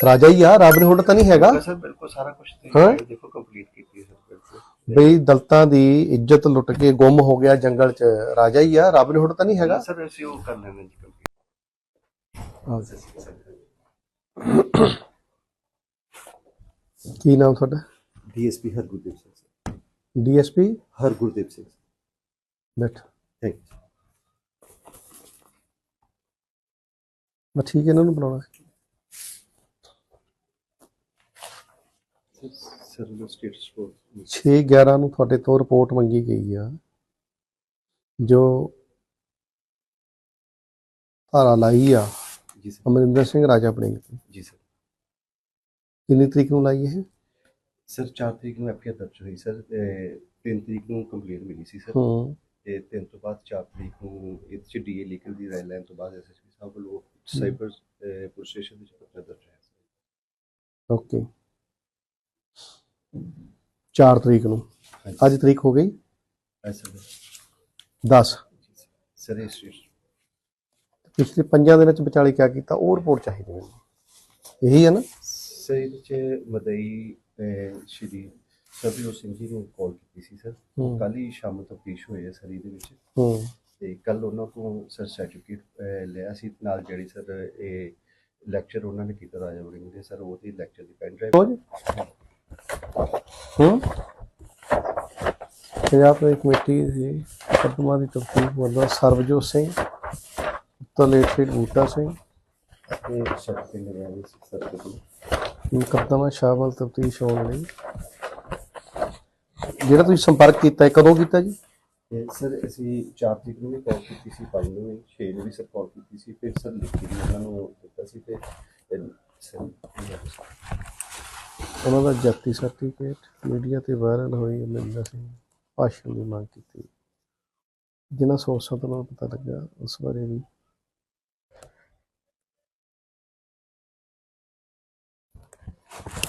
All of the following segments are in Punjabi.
ਰਾਜਾ ਹੀ ਆ ਰਾਬਨ ਹੁੱਡ ਤਾਂ ਨਹੀਂ ਹੈਗਾ। ਸਰ ਬਿਲਕੁਲ ਸਾਰਾ ਕੁਝ ਹਾਂ? ਦੇਖੋ ਕੰਪਲੀਟ ਕੀਤੀ ਸਰ ਬਿਲਕੁਲ। ਬਈ ਦਲਤਾਂ ਦੀ ਇੱਜ਼ਤ ਲੁੱਟ ਕੇ ਗੁੰਮ ਹੋ ਗਿਆ ਜੰਗਲ 'ਚ ਰਾਜਾ ਹੀ ਆ ਰਾਬਨ ਹੁੱਡ ਤਾਂ ਨਹੀਂ ਹੈਗਾ। ਸਰ ਅਸੀਂ ਉਹ ਕਰ ਲੈਣੇ ਜੀ ਕੰਪਲੀਟ ਕੀ ਨਾਮ ਤੁਹਾਡਾ? DSP Hargurdeep Singh sir. DSP? Hargurdeep Singh ਬੈਠ। ਥੈਂਕ ਯੂ ਮੈਂ ਠੀਕ ਹੈ ਇਹਨਾਂ ਨੂੰ ਬੁਲਾਉਣਾ ਸਰ ਨੂੰ ਸਟੇਟਸ ਕੋ 6 11 ਨੂੰ ਤੁਹਾਡੇ ਤੋਂ ਰਿਪੋਰਟ ਮੰਗੀ ਗਈ ਆ ਜੋ ਧਾਰਾ ਲਾਈ ਆ। ਜੀ ਸਰ। ਅਮਰਿੰਦਰ ਸਿੰਘ ਰਾਜਾ ਆਪਣੇ ਜੀ ਸਰ। ਕਿੰਨੀ ਤਰੀਕ ਨੂੰ ਲਾਈ ਇਹ? ਸਰ 4 ਤਰੀਕ ਨੂੰ ਐਫਆਈਆਰ ਦਰਜ ਹੋਈ ਸਰ 3 ਤਰੀਕ ਨੂੰ ਕੰਪਲੇਂਟ ਮਿਲੀ ਸੀ ਸਰ। ਹੂੰ। ਤੇ 3 ਤੋਂ ਬਾਅਦ 4 ਤਰੀਕ ਨੂੰ ਇਹ ਚ ਡੀਏ ਲੀਗਲ ਦੀ ਰਾਇ ਲੈਣ ਤੋਂ ਬਾਅਦ ਐਸਐਸਪੀ ਸਾਹਿਬ ਵੱਲੋਂ ਸਾਈਬਰ ਪੁਲਿਸ ਸਟੇਸ਼ਨ ਵਿੱਚ ਪੱਤਰ ਦਰਜ ਹੋਇਆ ਓਕੇ। 4 ਤਰੀਕ ਨੂੰ। ਅੱਜ ਤਰੀਕ ਹੋ ਗਈ? ਐਸਾ 10 ਸਰ ਪਿਛਲੇ 5 ਦਿਨਾਂ ਚ ਵਿਚਾਲੇ ਕੀ ਕੀਤਾ? ਉਹ ਰਿਪੋਰਟ ਚਾਹੀਦੀ ਮੈਨੂੰ। ਇਹੀ ਹੈ ਨਾ। ਸਰ ਇਹਦੇ ਚ ਮਦਈ ਸ਼੍ਰੀ ਸਰਬਜੋਤ ਸਿੰਘ ਜੀ ਨੂੰ ਕਾਲ ਕੀਤੀ ਸੀ ਸਰ। ਕੱਲ ਹੀ ਸ਼ਾਮ ਤਫਤੀਸ਼ ਹੋਈ ਹੈ ਸਰ ਇਹਦੇ ਵਿੱਚ। ਹੂੰ। ਤੇ ਕੱਲ ਉਹਨਾਂ ਕੋਲ ਸਰ ਸਰਟੀਫਿਕੇਟ ਲਿਆ ਸੀ। ਨਾਲ ਜਿਹੜੀ ਸਰ ਇਹ ਲੈਕਚਰ ਉਹਨਾਂ ਨੇ ਕੀਤਾ ਰਾਜਾ ਵੜਿੰਗ ਦੇ। ਸਰ ਉਹਦੀ ਲੈਕਚਰ ਦੀ ਪੈਨ ਡਰਾਈਵ ਹੂੰ? ਪੰਜਾਬ ਦੀ ਕਮੇਟੀ ਦੀ ਮੁਕੱਦਮਾ ਦੀ ਤਫਤੀਸ਼ ਵੱਲੋਂ ਸਰਬਜੋਤ ਸਿੰਘ ਤਲੇਟੇ ਬੂਟਾ ਸਿੰਘ ਤੇ ਸਰਟੀਫਿਕੇਟ ਮਿਲਿਆ ਸੀ ਸਰ ਮੁਕੱਦਮਾ ਸ਼ਾਮਲ ਤਫਤੀਸ਼ ਹੋਣ ਲਈ। ਜਿਹੜਾ ਤੁਸੀਂ ਸੰਪਰਕ ਕੀਤਾ ਹੈ ਕਦੋਂ ਕੀਤਾ ਜੀ? ਸਰ, ਅਸੀਂ 4 ਤਰੀਕ ਨੂੰ ਵੀ ਕਾਲ ਕੀਤੀ ਸੀ 5 ਨੂੰ ਵੀ 6 ਨੂੰ ਵੀ ਸਰ ਕਾਲ ਕੀਤੀ ਸੀ, ਫਿਰ ਸਰ ਲਿਖ ਵੀ ਉਹਨਾਂ ਨੂੰ ਦਿੱਤਾ ਸੀ ਤੇ ਸਰ ਉਹਨਾਂ ਦਾ ਜਾਤੀ ਸਰਟੀਫਿਕੇਟ ਮੀਡੀਆ ਤੇ ਵਾਇਰਲ ਹੋਈ ਅਮਰਿੰਦਰ ਸਿੰਘ ਭਾਸ਼ਣ ਦੀ ਮੰਗ ਕੀਤੀ। ਜਿਨ੍ਹਾਂ ਸੋਰਸਾਂ ਤੋਂ ਪਤਾ ਲੱਗਾ ਉਸ ਬਾਰੇ ਵੀ।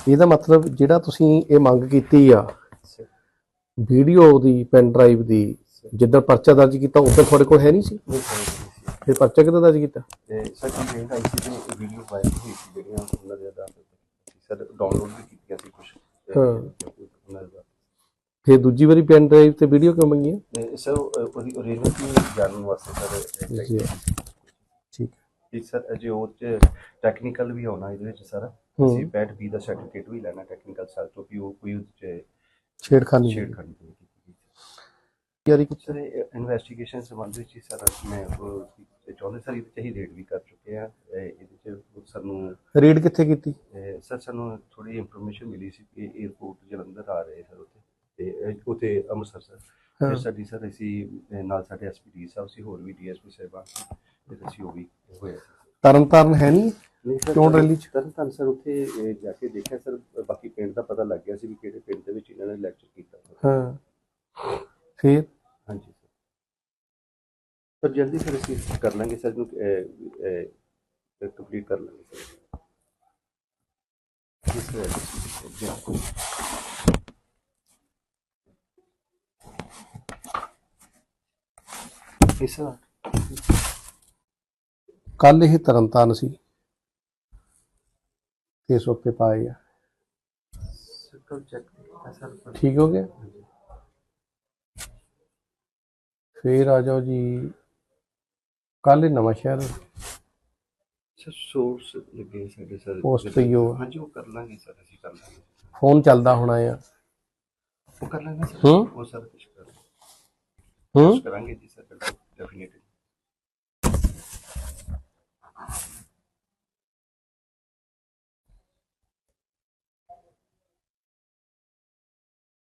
ਇਹਦਾ ਮਤਲਬ ਜਿਹੜਾ ਤੁਸੀਂ ਇਹ ਮੰਗ ਕੀਤੀ ਆ ਵੀਡੀਓ ਦੀ ਪੈਨ ਡਰਾਈਵ ਦੀ ਜਿੱਦਾਂ ਪਰਚਾ ਦਰਜ ਕੀਤਾ ਉਦੋਂ ਤੁਹਾਡੇ ਕੋਲ ਹੈ ਨਹੀਂ ਸੀ? ਫਿਰ ਪਰਚਾ ਕਿੱਦਾਂ ਦਰਜ ਕੀਤਾ? ਤੇ ਸਰ ਕੰਪਲੇਂਟ ਆਈ ਸੀ ਤੇ ਵੀਡੀਓ ਹੋਈ ਸੀ ਜਿਹੜੀਆਂ ਉਹਨਾਂ ਦੇ ਆਧਾਰ ਤੇ ਸਰ ਡਾਊਨਲੋਡ ਵੀ ਕੀਤੀਆਂ ਸੀ ਕੁਝ ਹਾਂ। ਦੇ ਫਿਰ ਦੂਜੀ ਵਾਰੀ ਪੈਨ ਡਰਾਈਵ ਤੇ ਵੀਡੀਓ ਕਿਉਂ ਮੰਗੀ ਤੇ ਸਰ ਉਹ- ਉਹਦੀ ਓਰੀਜਨਲ ਨੂੰ ਜਾਣਨ ਵਾਸਤੇ ਸਰ ਜੀ। ਠੀਕ ਹੈ। ਜੀ ਸਰ ਅਜੇ ਉਹ ਚ ਟੈਕਨੀਕਲ ਵੀ ਆਉਣਾ ਇਹਦੇ ਵਿੱਚ ਸਰ। ਹੂੰ। ਅਸੀਂ ਬੈਟ ਬੀ ਦਾ ਸਰਟੀਫਿਕੇਟ ਵੀ ਲੈਣਾ ਟੈਕਨੀਕਲ ਸਰ ਤੋਂ ਵੀ ਉਹ ਕੋਈ ਉਹਦੇ ਚ ਛੇੜਖਾਨੀ ਯਾਰੀ ਕੀਤੀ ਸਰ ਇਨਵੈਸਟੀਗੇਸ਼ਨ ਸੰਬੰਧ ਵਿੱਚ ਹੀ ਸਰ ਮੈਂ ਉਹ ਚਾਹੁੰਦੇ ਸਰ ਇਹਦੇ ਚ ਹੀ ਰੇਡ ਵੀ ਕਰ ਚੁੱਕੇ ਆ ਇਹ- ਇਹਦੇ ਚ ਸਾਨੂੰ ਰੀਡ ਕਿੱਥੇ ਕੀਤੀ? ਇਹ ਸਰ ਸਾਨੂੰ ਥੋੜੀ ਇਨਫੋਰਮੇਸ਼ਨ ਮਿਲੀ ਸੀ ਕਿ 에어ਪੋਰਟ ਜਲੰਧਰ ਆ ਰਹੇ ਸਰ ਉੱਥੇ। ਤੇ ਉੱਥੇ ਅੰਮ੍ਰਿਤਸਰ ਸਰ। ਫਿਰ ਸਾਡੀ ਸਰ ਅਸੀਂ ਨਾਲ ਸਾਡੇ ਐਸਪੀ ਸਾਹਿਬ ਸੀ ਹੋਰ ਵੀ ਡੀਐਸਪੀ ਸਾਹਿਬਾਨ ਸੀ ਤੇ ਅਸੀਂ ਉਹ ਵੀ ਹੋਇਆ ਸੀ ਤਰਨਤਾਰਨ ਹੈ ਨਹੀਂ ਕਿਉਂ ਰੈਲੀ ਚ? ਤਰਨ ਤਾਰਨ ਸਰ ਉੱਥੇ ਜਾ ਕੇ ਦੇਖਿਆ ਸਰ ਬਾਕੀ ਪਿੰਡ ਦਾ ਪਤਾ ਲੱਗ ਗਿਆ ਸੀ ਵੀ ਕਿਹੜੇ ਪਿੰਡ ਦੇ ਵਿੱਚ ਇਹਨਾਂ ਨੇ ਲੈਕਚਰ ਕੀਤਾ ਹਾਂ। ਫਿਰ? ਹਾਂਜੀ ਸਰ। ਪਰ ਜਲਦੀ ਸਰ ਅਸੀਂ ਕਰ ਲਾਂਗੇ ਸਰ ਨੂੰ ਕੰਪਲੀਟ ਕਰ ਲਾਂਗੇ ਸਰ। ਜੀ ਸਰ ਜੀ ਇਸ ਸਰ ਕੱਲ ਇਹ ਤਰਨਤਾਰਨ ਸੀ ਕੇਸ ਉੱਤੇ ਪਾਏ ਆ ਸਰਕਲ ਚੈੱਕ ਕੀਤਾ ਸਰ ਪਰ ਠੀਕ ਹੋ ਗਿਆ ਫੇਰ ਆ ਜਾਓ ਜੀ ਕੱਲ ਇਹ ਨਵਾਂ ਸ਼ਹਿਰ ਸਰ ਸੋਰਸ ਲੱਗੇ ਸਾਡੇ ਸਰ Post ਤੇ ਹੀ ਉਹ। ਹਾਂਜੀ ਉਹ ਕਰ ਲਾਂਗੇ ਸਰ ਅਸੀਂ ਕਰ ਲਾਂਗੇ। ਫੋਨ ਚੱਲਦਾ ਹੋਣਾ ਆ। ਉਹ ਕਰ ਲਾਂਗੇ ਸਰ? ਹੂੰ? ਉਹ ਸਰ ਕੁਝ ਕਰ ਹੂੰ? ਕੁਛ ਕਰਾਂਗੇ ਜੀ ਸਰ ਡੈਫੀਨਿਟਲੀ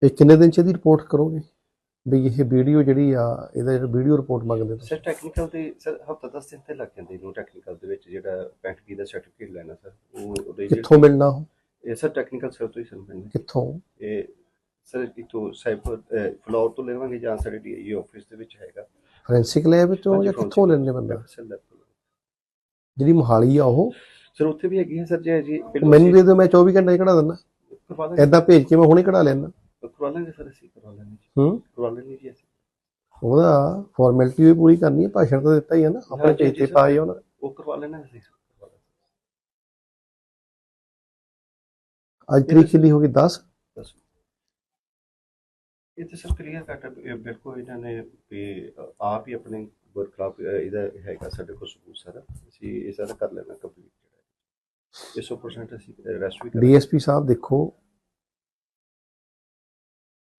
ਇਹ ਕਿੰਨੇ ਦਿਨ ਚ ਇਹਦੀ ਰਿਪੋਰਟ ਕਰੋਗੇ? ਵੀ ਇਹ ਵੀਡੀਓ ਜਿਹੜੀ ਆ ਇਹਦਾ ਜਿਹੜਾ ਵੀਡੀਓ ਰਿਪੋਰਟ ਮੰਗਦੇ ਤੁਸੀਂ। ਸਰ ਟੈਕਨੀਕਲ ਤੇ ਸਰ ਹਫਤਾ 10 ਦਿਨ ਤੇ ਲੱਗ ਜਾਂਦੇ ਇਹਨੂੰ ਟੈਕਨੀਕਲ ਦੇ ਵਿੱਚ ਜਿਹੜਾ ਪੈਂਟ ਕੀ ਦਾ ਸਰਟੀਫਿਕੇਟ ਲੈਣਾ ਸਰ ਉਹ ਉਹਦੇ ਕਿੱਥੋਂ ਮਿਲਣਾ ਉਹ? ਇਹ ਸਰ ਟੈਕਨੀਕਲ ਸਰ ਤੋਂ ਹੀ ਸਰ ਮਿਲਣਾ। ਕਿੱਥੋਂ? ਇਹ ਸਰ ਇਥੋਂ ਸਾਈਬਰ ਫਲੋਰ ਤੋਂ ਲੈਵਾਂਗੇ ਜਾਂ ਸਾਡੇ ਡੀਆਈ ਆਫਿਸ ਦੇ ਵਿੱਚ ਹੈਗਾ। ਫੋਰੈਂਸਿਕ ਲੈਬ ਹਾਂਜੀ, ਜਾਂ ਕਿੱਥੋਂ ਲੈਣੇ ਬੰਦਾ? ਤੋਂ। ਜਿਹੜੀ ਮੋਹਾਲੀ ਆ ਉਹ? ਸਰ ਉੱਥੇ ਵੀ ਹੈਗੀ ਹੈ ਸਰ ਜੇ ਜੀ ਮੈਨੂੰ ਦੇ ਦਿਓ ਮੈਂ 24 ਘੰਟੇ ਕਢਾ ਦਿੰਦਾ। ਐਦਾਂ ਭੇਜ ਕੇ ਮੈਂ ਹੁਣੇ ਕਢਾ ਲੈਣਾ ਕਰਵਾ ਲਾਂਗੇ ਸਰ ਅਸੀਂ ਕਰਵਾ ਲਾਂਗੇ ਹੂੰ। ਕਰਵਾ ਲਾਂਗੇ ਜੀ ਉਹਦਾ ਫਾਰਮੈਲਿਟੀ ਵੀ ਪੂਰੀ ਕਰਨੀ ਹੈ ਭਾਸ਼ਣ ਤਾਂ ਦਿੱਤਾ ਹੀ ਹੈ ਨਾ ਆਪਣੇ ਹਾਂਜੀ, ਪੇਜ ਤੇ ਸਰ। ਪਾਏ ਉਹਨਾਂ। ਉਹ ਕਰਵਾ ਲੈਣਾ ਅਸੀਂ। ਅੱਜ ਤਰੀਕ ਕਿੰਨੀ ਹੋ ਗਈ? 10 ਦੱਸੋ। ਇਹ ਤਾਂ ਸਰ ਕਲੀਅਰ ਕੱਟ ਬਿਲਕੁਲ ਇਹਨਾਂ ਨੇ ਵੀ ਆਪ ਹੀ ਆਪਣੇ ਵਰਕਲਾਪ ਇਹਦਾ ਹੈਗਾ ਸਾਡੇ ਕੋਲ ਸਬੂਤ ਸਾਰਾ। ਅਸੀਂ ਇਹ ਸਾਰਾ ਕਰ ਲੈਣਾ ਕੰਪਲੀਟ ਜਿਹੜਾ। ਇਹ 100% ਅਸੀਂ ਰੈਸਟ ਵੀ ਕਰਾਂਗੇ। ਡੀਐਸਪੀ ਸਾਹਿਬ ਦੇਖੋ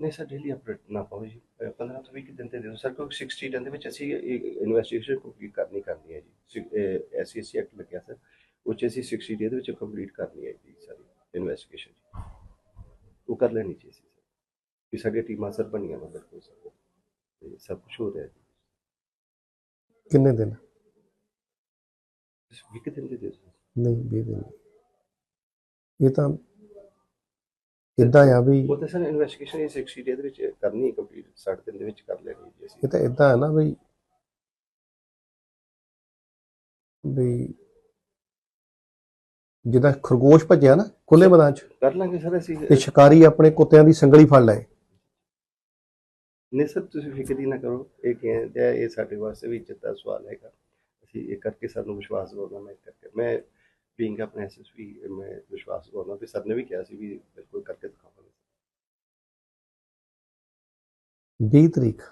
ਨਹੀਂ ਸਰ ਡੇਲੀ ਅਪਡੇਟ ਨਾ ਪਾਓ ਜੀ। ਅਹ 15 ਤੋਂ 20 ਦਿਨ ਤੇ ਦਿਓ। ਸਰ ਕੋਈ 60 ਦਿਨ ਦੇ ਵਿੱਚ ਅਸੀਂ ਇਨਵੈਸਟੀਗੇਸ਼ਨ ਕੰਪਲੀਟ ਕਰਨੀ ਕਰਨੀ ਹੈ ਜੀ। ਐਸਸੀਸੀ ਐਕਟ ਲੱਗਿਆ ਸਰ ਉਹ 'ਚ ਅਸੀਂ 60 ਡੇ ਦੇ ਵਿੱਚ ਕੰਪਲੀਟ ਕਰਨੀ ਹੈ ਜੀ ਸਾਰੀ ਇਨਵੈਸਟੀਗੇਸ਼ਨ ਉਹ ਕਰ ਲੈਣੀ ਚਾਹੀਦੀ ਸੀ ਕਿ ਸਾਡੀਆਂ ਟੀਮਾਂ ਸਰ ਬਣੀਆਂ ਵਾ ਬਿਲਕੁਲ ਸਰ। ਤੇ ਸਭ ਕੁਝ ਹੋ ਰਿਹਾ ਜੀ। ਕਿੰਨੇ ਦਿਨ? 20 ਦਿਨ ਦੇ ਦਿਓ। ਨਹੀਂ 20 ਦਿਨ। ਇਹ ਤਾਂ ਇਦਾਂ ਆ ਵੀ ਉਹ ਤਾਂ ਸਰ ਇਨਵੈਸਟੀਗੇਸ਼ਨ 60 ਡੇ ਦੇ ਵਿੱਚ ਕਰਨੀ ਹੈ ਕੰਪਲੀਟ 60 ਦਿਨ ਦੇ ਵਿੱਚ ਕਰ ਲੈਣੀ ਹੈ ਜੀ ਅਸੀਂ। ਇਹ ਤਾਂ ਇਦਾਂ ਹੈ ਨਾ ਵੀ ਵੀ ਜਿੱਦਾਂ ਖਰਗੋਸ਼ ਭੱਜਿਆ ਨਾ ਖੁੱਲੇ ਮੈਦਾਨ ਚ। ਕਰ ਲਾਂਗੇ ਸਰ ਅਸੀਂ। ਤੇ ਸ਼ਿਕਾਰੀ ਆਪਣੇ ਕੁੱਤਿਆਂ ਦੀ ਸੰਗਲੀ ਫੜ ਲਏ। ਨਹੀਂ ਸਰ ਤੁਸੀਂ ਫਿਕਰ ਹੀ ਨਾ ਕਰੋ ਇਹ ਕਹਿੰਦੇ ਇਹ ਸਾਡੇ ਵਾਸਤੇ ਵੀ ਇੱਜ਼ਤ ਦਾ ਸਵਾਲ ਹੈਗਾ। ਅਸੀਂ ਇਹ ਕਰਕੇ ਸਾਨੂੰ ਵਿਸ਼ਵਾਸ ਦਿਵਾਉਣਾ ਮੈਂ ਕਰਕੇ। ਮੈਂ ਬੀਇੰਗ ਆਪਣੇ ਐਸਐਸਪੀ ਮੈਂ ਵਿਸ਼ਵਾਸ ਦਿਵਾਉਣਾ ਵੀ ਸਰ ਨੇ ਵੀ ਕਿਹਾ ਸੀ ਵੀ ਬਿਲਕੁਲ ਕਰਕੇ ਦਿਖਾਵਾਂਗੇ 20 ਤਰੀਕ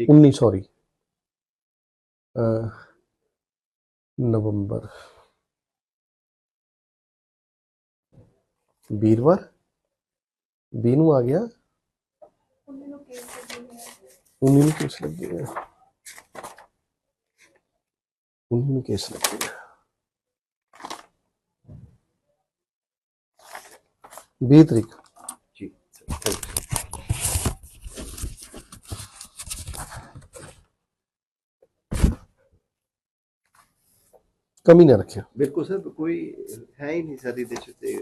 ਠੀਕ 19 ਸੌਰੀ ਨਵੰਬਰ ਵੀਰਵਾਰ 20 ਨੂੰ ਆ ਗਿਆ 19 ਨੂੰ ਕੇਸ ਲੱਗੇ ਹੋਏ ਆ 19 ਨੂੰ ਕੇਸ ਲੱਗੇ ਹੋਏ ਆ। 20 ਤਰੀਕ। ਜੀ ਥੈਂਕ ਯੂ ਕਮੀ ਨਾ ਰੱਖਿਓ। ਬਿਲਕੁਲ ਸਰ ਕੋਈ ਹੈ ਹੀ ਨਹੀਂ ਸਰ ਇਹਦੇ ਚ ਤੇ